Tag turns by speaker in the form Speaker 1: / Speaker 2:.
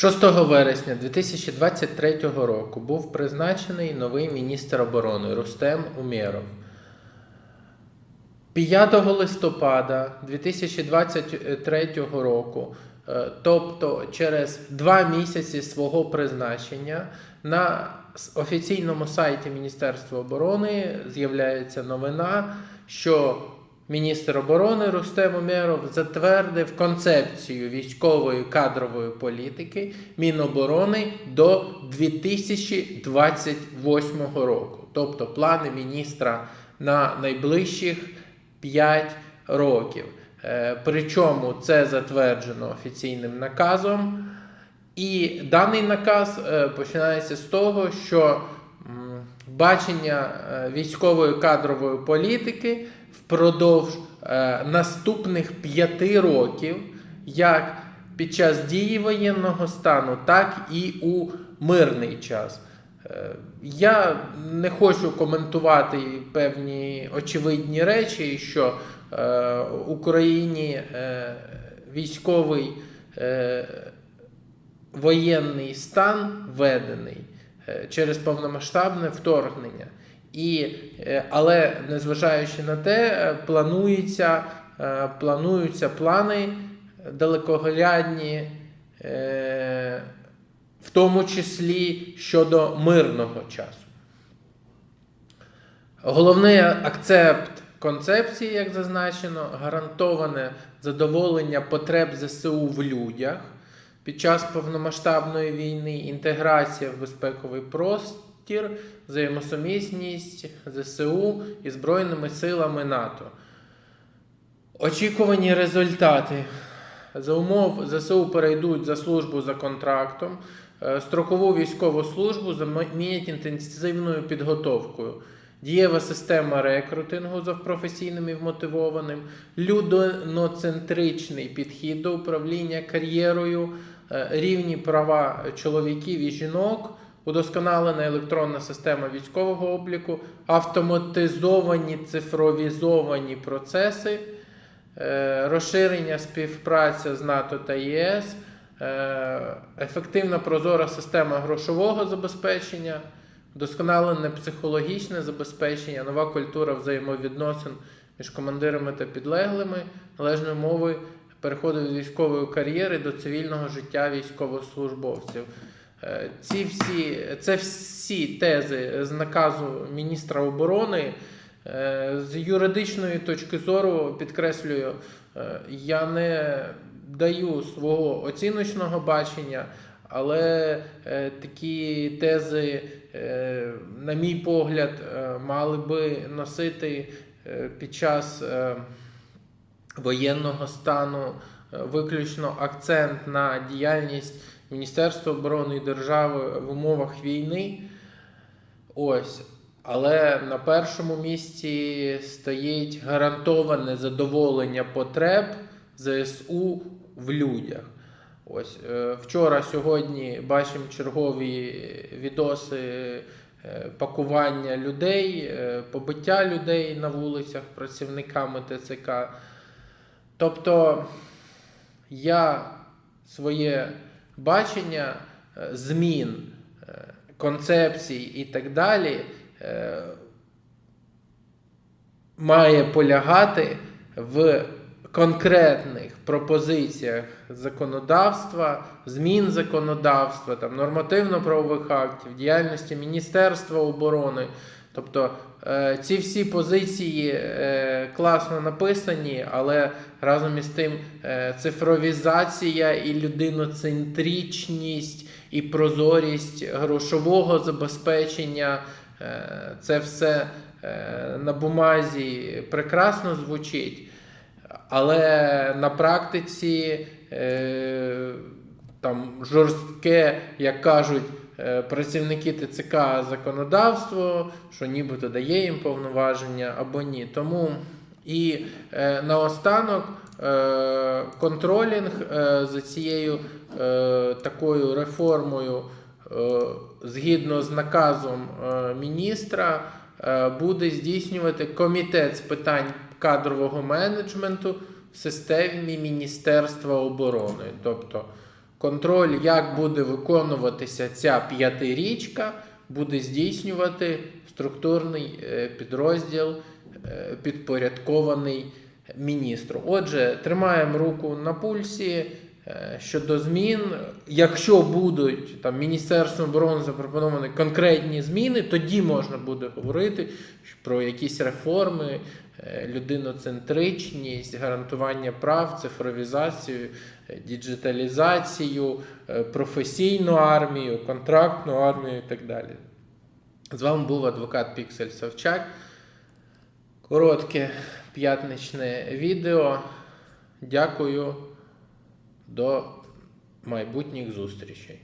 Speaker 1: 6 вересня 2023 року був призначений новий міністр оборони Рустем Умєров. 5 листопада 2023 року, е, тобто через два місяці свого призначення, на офіційному сайті Міністерства оборони з'являється новина, що міністр оборони Рустем Умєров затвердив концепцію військової кадрової політики Міноборони до 2028 року, тобто плани міністра на найближчих 5 років. Е, Причому це затверджено офіційним наказом. І даний наказ е, починається з того, що бачення е, військової кадрової політики впродовж е, наступних п'яти років, як під час дії воєнного стану, так і у мирний час. Е, Я не хочу коментувати певні очевидні речі, що е, Україні е, військовий е, воєнний стан введений е, через повномасштабне вторгнення. І, е, але незважаючи на те, е, планується, е, плануються плани далекоглядні, в тому числі щодо мирного часу. Головний акцепт концепції, як зазначено, гарантоване задоволення потреб ЗСУ в людях під час повномасштабної війни, інтеграція в безпековий простір, взаємосумісність ЗСУ і Збройними силами НАТО. Очікувані результати. За умов ЗСУ перейдуть за службу за контрактом, е, строкову військову службу замінять інтенсивною підготовкою. Дієва система рекрутингу за професійним і вмотивованим, людоноцентричний підхід до управління кар'єрою, е, рівні права чоловіків і жінок, удосконалена електронна система військового обліку, автоматизовані цифровізовані процеси, е, розширення співпраця з НАТО та ЄС, е, ефективна прозора система грошового забезпечення, вдосконалене психологічне забезпечення, нова культура взаємовідносин між командирами та підлеглими, належної мови переходу від військової кар'єри до цивільного життя військовослужбовців. Е, Ці всі, це всі тези з наказу міністра оборони. Е, З юридичної точки зору підкреслюю, е, я не даю свого оціночного бачення, але такі тези, на мій погляд, мали би носити під час воєнного стану виключно акцент на діяльність Міністерства оборони і держави в умовах війни. Ось. Але на першому місці стоїть гарантоване задоволення потреб ЗСУ в людях. Ось е, вчора, сьогодні бачимо чергові відоси е, пакування людей, е, побиття людей на вулицях працівниками ТЦК. Тобто я своє бачення е, змін, е, концепцій і так далі е, має полягати в конкретних пропозиціях законодавства, змін законодавства, там, нормативно-правових актів, діяльності Міністерства оборони. Тобто ці всі позиції е, класно написані, але разом із тим е, цифровізація і людиноцентричність, і прозорість грошового забезпечення е, це все е, на бумазі прекрасно звучить. Але на практиці е, там жорстке, як кажуть е, працівники ТЦК законодавство, що нібито дає їм повноваження або ні. Тому і е, наостанок е, контролінг е, за цією е, такою реформою, е, згідно з наказом е, міністра, е, буде здійснювати комітет з питань кадрового менеджменту в системі Міністерства оборони. Тобто Контроль, як буде виконуватися ця п'ятирічка, буде здійснювати структурний е, підрозділ, е, підпорядкований міністру. Отже, тримаємо руку на пульсі щодо змін. Якщо будуть там Міністерством оборони запропоновані конкретні зміни, тоді можна буде говорити про якісь реформи, е, людиноцентричність, гарантування прав, цифровізацію, е, діджиталізацію, е, професійну армію, контрактну армію і так далі. З вами був адвокат Піксель Савчак. Коротке п'ятничне відео. Дякую. До майбутніх зустрічей.